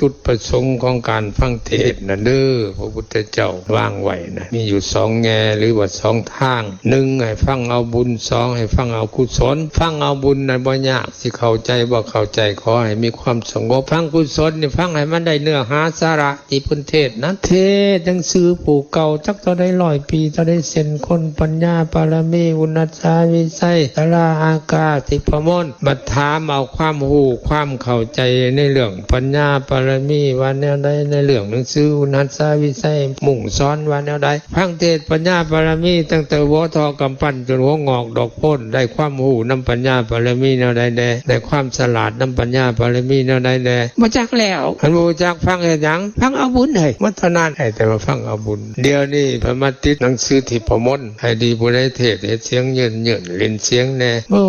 จุดประสงค์ของการฟังเทศน์นะเด้อพระพุทธเจ้าวางไว้นะมีอยู่สองแง่หรือว่าสองทางหนึ่งให้ฟังเอาบุญสองให้ฟังเอากุศล ฟังเอาบุญนั้นบ่ยากสิเข้าใจบ่เข้าใจขอให้มีความสงบฟังกุศลนี่ฟังให้มันได้เนื้อหาสาระที่พุนเทศน์นะเทศน์หนังสือปู่เก่าจักเท่าได้ร้อยปีเท่าได้เส้นคนปัญญาปารมีอุณัสสาวิไสสาราอากาติพมนต์บัดถามเอาความหูความเข้าใจในเรื่องปัญญาปารมีว่าแนวใดในเรื่องหนังสืออุณัสสาวิไสมุ่งสอนว่าแนวใดพังเทศน์ปัญญาปารมีตั้งแต่หัวทอกำปั้นจนหัวงอกดอกโพ้นได้ความหูนำปัญญาปารมีแนวใดแดได้ความฉลาดนำปัญญาปารมีแนวใดแดมาจักแล้วอันบูจักฟังเห็นยังฟังเอาบุญเลยมัทนานให้แต่มาฟังเอาบุญ เดี๋ยวนี้พระมาติดหนังสือที่พมนต์ให้ดีบุได้เทศเฮ็ดเสียงเยินเยินเล่นเสียงแน่โอ้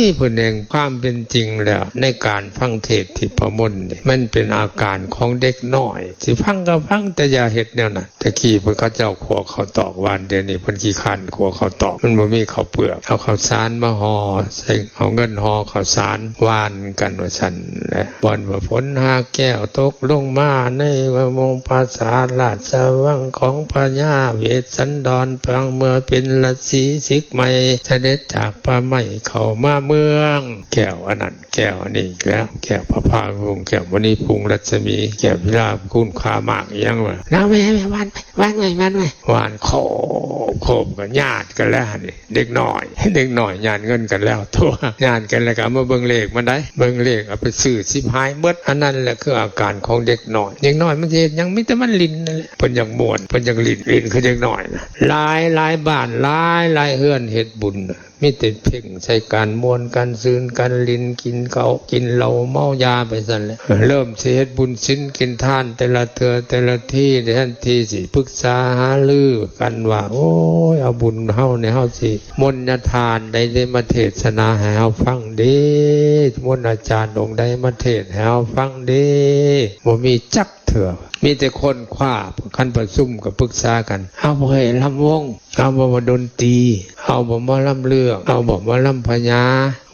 ยเพิ่นเองความเป็นจริงแล้ว ในการฟังเทศที่พมนต์นี่มันเป็นอาการการของเด็กน้อย สิฟังก็ฟังแต่อย่าเฮ็ดแนวนั้นแต่ขี้เพิ่นเขาเจ้าขัวเขาตอกวานเดี๋ยวนี้เพิ่นขี้คันขัวเขาตอกมันบ่มีข้าวเปลือกเอาข้าวสารมาห่อใส่เอาเงินห่อข้าวสารวานกันว่าซั่นและบ่อนว่าฝนหาแก้วตกลงมาในวมงภาษาราชวังของพญาเวสสันดรพังเมื่อเป็นราศีสิกใหม่เสด็จจากป่าใหม่เข้ามาเมือง แก้วอันนั้นแก้วอันนี้แล้วแก้วพระพาพุงแก้วมณีพุงรัศมีแก้วพิราบคุณคามากอีกอยังวะน้าแม่แม่วานไปวานไว้วานไว้วานโคบโคบกันญาติกันแล้วนี่เด็กน้อยเด็กน้อยญาติเงินกันแล้วทั่วญาติกันแล้วก็เอามาเบิ่งเลขมันได้เบิ่งเลขเอาไปซื้อสิบหายเบิดอันนั้นแหละคืออาการของเด็กน้อยเด็กน้อยมันสิเฮ็ดหยังมีแต่มันลิ้นนั่นแหละเพิ่นอยากม่วนเพิ่นอยากลิ้นลิ้นคือเด็กน้อยนะหลายหลายบ้านหลายหลายเฮือนเฮ็ดบุญน่ะมีแต่เพ่งใช้การมวนการซืนการลินกินเขากินเหล้าเมายาไปสั่นแหละเริ่มเฮ็ดบุญสิ้นกินท่าน แต่ละเทือแต่ละที่ในทันทีสิปรึกษาหารือกันว่า โอ้ยเอาบุญเฮาในเฮาสิมนต์ทานใดได้มาเทศนาให้เฮาฟังเด้มนอาจารย์องค์ใดมาเทศให้เฮาฟังเด้บ่มีจัก ถื่อมีแต่คนคว้าขั้นประชุมกับปรึกษากัน เอาบ่ให้ลำวง เอาบ่มาดนตรีเอาบ่มาลำเรื่องเอาบ่มาลำพญา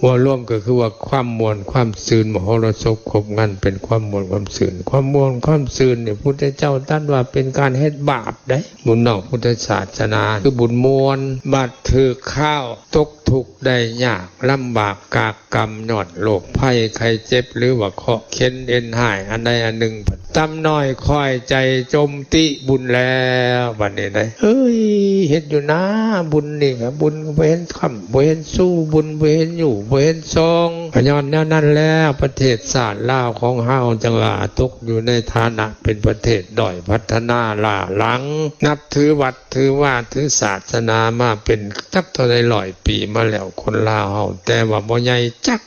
ว่าร่วมก็คือว่าความมวลความซืนมโหรสพครบงันเป็นความมวลความซืนความมวลความซืนเนี่ยพุทธเจ้าตรัสว่าเป็นการเฮ็ดบาปได้บุญนอกพุทธศาสนา คือบุญมวลบัดถือข้าวตกทุกได้ยากลำบากกากกรรมหนอดโรคภัยไข้เจ็บหรือว่าเคาะเข็นเอ็นหาย อันใดอันหนึ่ง ตำน้อยคอยใจจมติบุญแล้วบัดนี้ได้เฮ้ยเห็นอยู่นะบุญนี่ครับบุญบ่เห็นคำบ่เห็นสู้บุญบ่เห็นอยู่บ่เห็นทรงพยอนแนวนั้นแล้วประเทศศาสตร์ลาวของเฮาจังหวะตกอยู่ในฐานะเป็นประเทศด้อยพัฒนาล่าหลัง นับถือวัดถือว่าถือศาสนามาเป็นจักเท่าไรร้อยปีมาแล้วคนลาวเฮาแต่ว่าบ่ใหญ่จัก